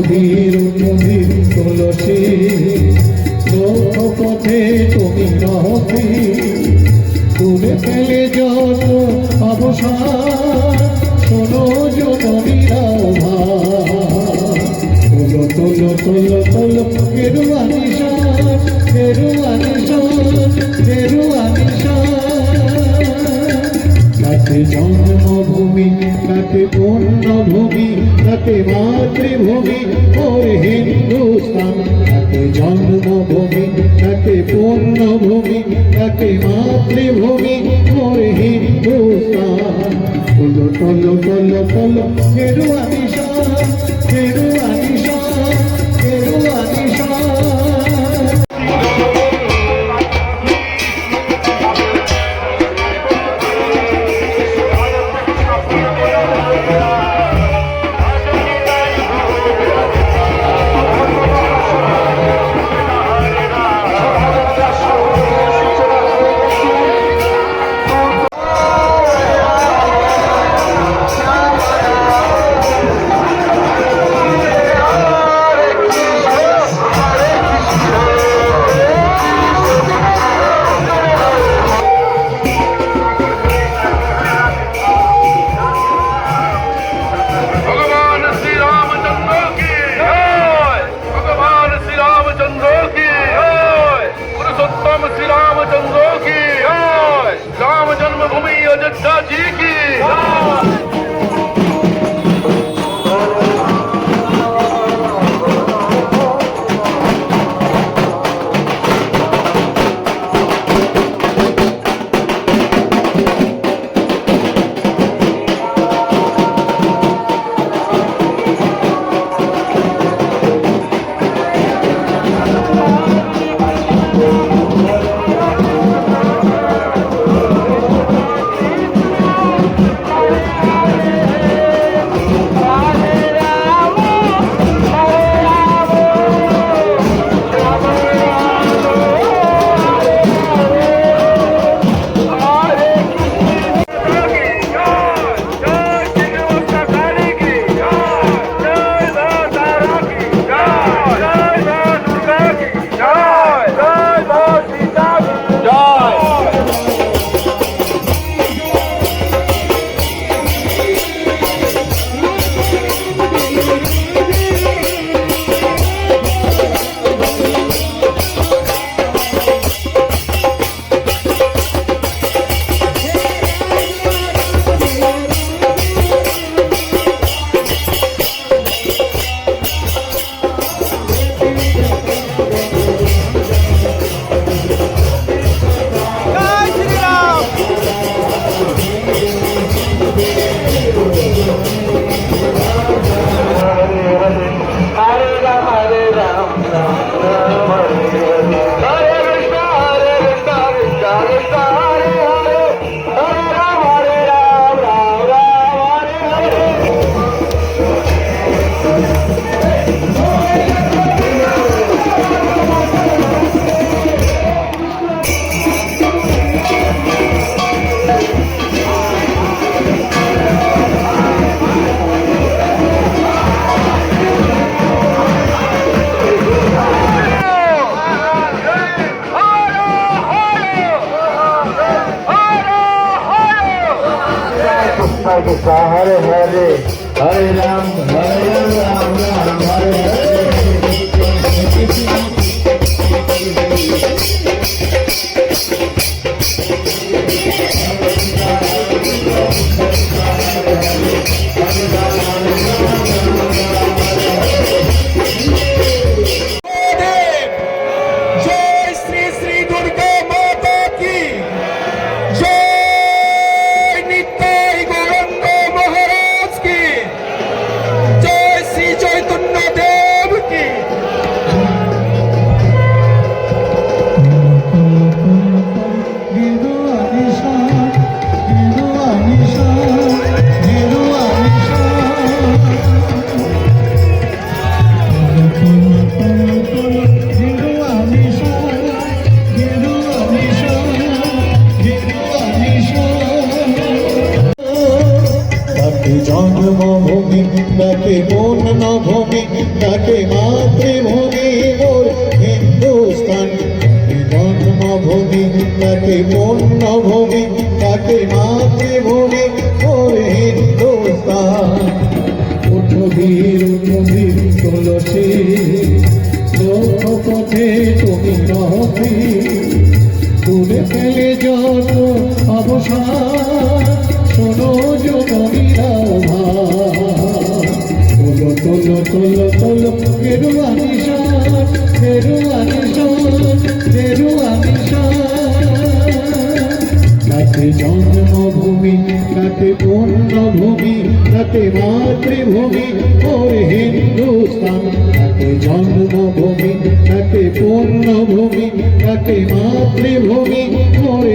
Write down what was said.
মধুর মধুর তুলসী। লোক পথে তুমি রথি দূরে ফেলে যত অবসান শোনো জননীরা তোলো তোলো তোলো তোলো গেরুয়া নিশান গেরুয়া নিশান গেরুয়া নিশান তাতে জন্মভূমি তাতে পূর্ণভূমি তাতে মাতৃভূমি ওর হিন্দুস্তান তাকে জন্মভূমি তাকে পূর্ণভূমি তাকে মাতৃভূমি ওর হিন্দুস্তান তোলো তোলো তোলো তোলো গেরুয়া নিশান हरे हरे हरे राम हरे ভূমি তাকে মাতৃভূমি মোর হিন্দুস্তান জন্মভূমি, তাকে পূর্ণভূমি তাকে মাতৃভূমি মোর হিন্দুস্তান, উঠবীর উঠবীর তুলসী লোক পথে তুমি রহবি তুলে ফেলে যত অবসান তোলো তোলো তোলো গেরুয়া নিশান গেরুয়া নিশান গেরুয়া নিশান তাতে জন্মভূমি তাতে পূর্ণভূমি তাতে মাতৃভূমি ওর হিন্দুস্তান তাতে জন্মভূমি তাতে পূর্ণভূমি তাতে মাতৃভূমি ওর